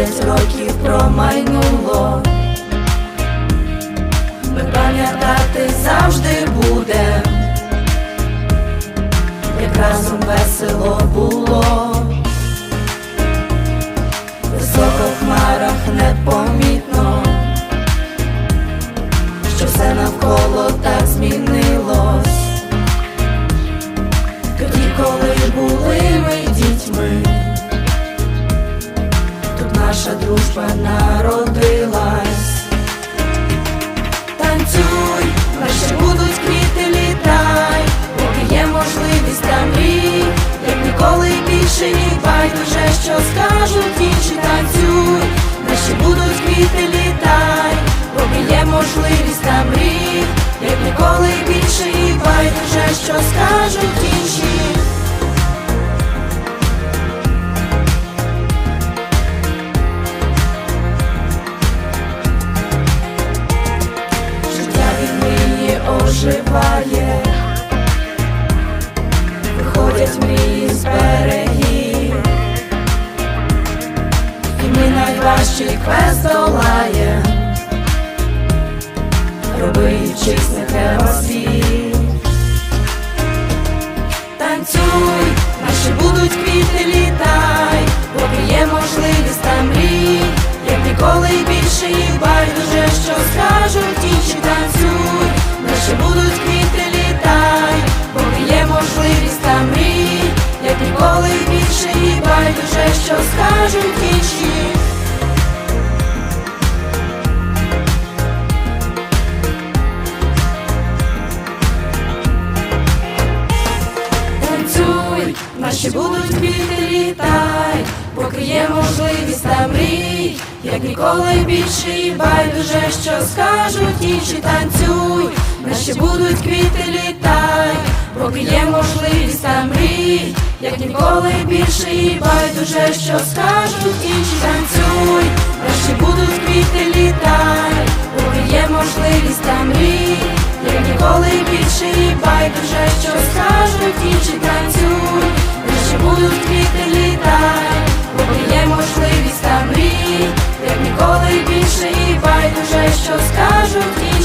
дев'ять років промайнуло, ми пам'ятати завжди будем, як разом весело було, високо в хмарах непомітно, що все навколо так змінилось, тоді, коли були. Мрій, як ніколи більше їй байдуже, що скажуть інші танцюй, наші будуть квіти літай, поки є можливість та мрій, як ніколи більше їй байдуже, що скажуть інші. Оживає, найважчий квест долає, робившись не треба. Танцюй, наші будуть квіти літай, поки є можливість та мрій, як ніколи більше танцюй, наші будуть квіти літай, поки є можливість та мрій, як ніколи більше і байдуже, що скажуть інші танцюй, наші будуть квіти літай, поки є можливість та мрій, як ніколи більше і байдуже, що скажуть інші танцюй, наші будуть квіти літай, що скажуть